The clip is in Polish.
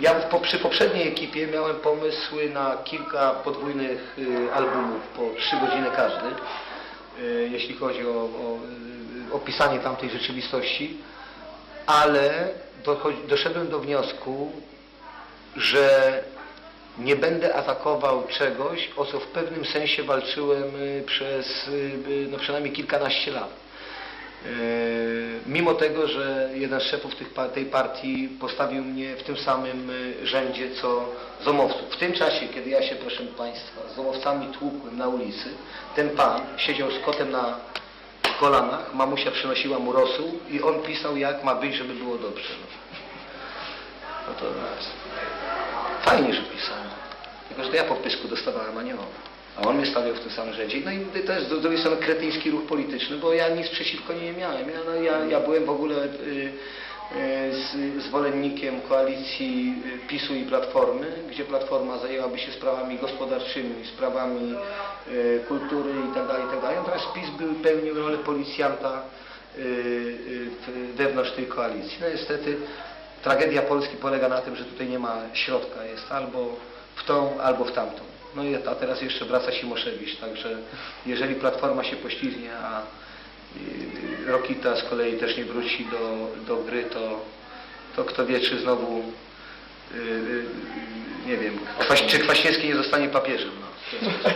Ja w, przy poprzedniej ekipie miałem pomysły na kilka podwójnych y, albumów po trzy godziny każdy, y, jeśli chodzi o, o y, opisanie tamtej rzeczywistości, ale doszedłem do wniosku, że nie będę atakował czegoś, o co w pewnym sensie walczyłem przez no przynajmniej kilkanaście lat. Yy, Mimo tego, że jeden z szefów tej partii postawił mnie w tym samym y, rzędzie co zomowców. W tym czasie, kiedy ja się, proszę Państwa, z zomowcami tłukłem na ulicy, ten pan siedział z kotem na kolanach, mamusia przynosiła mu rosół i on pisał jak ma być, żeby było dobrze. No, no to fajnie, że pisał. Tylko, że to ja po pysku dostawałem, a nie on. A on mnie stawiał w tym samym rzędzie. No i to jest z drugiej strony kretyński ruch polityczny, bo ja nic przeciwko nie miałem. Ja, no, ja, ja byłem w ogóle y, y, z, zwolennikiem koalicji y, PiSu i Platformy, gdzie Platforma zajęłaby się sprawami gospodarczymi, sprawami y, kultury itd. itd. Natomiast PiS był, pełnił rolę policjanta y, y, wewnątrz tej koalicji. No niestety tragedia Polski polega na tym, że tutaj nie ma środka, jest albo w tą, albo w tamtą. No i a teraz jeszcze wraca Simoszewicz, także jeżeli Platforma się poślizgnie, a y, Rokita z kolei też nie wróci do, do gry, to, to kto wie, czy znowu y, y, nie wiem, Kwaś, czy Kwaśniewski nie zostanie papieżem. No.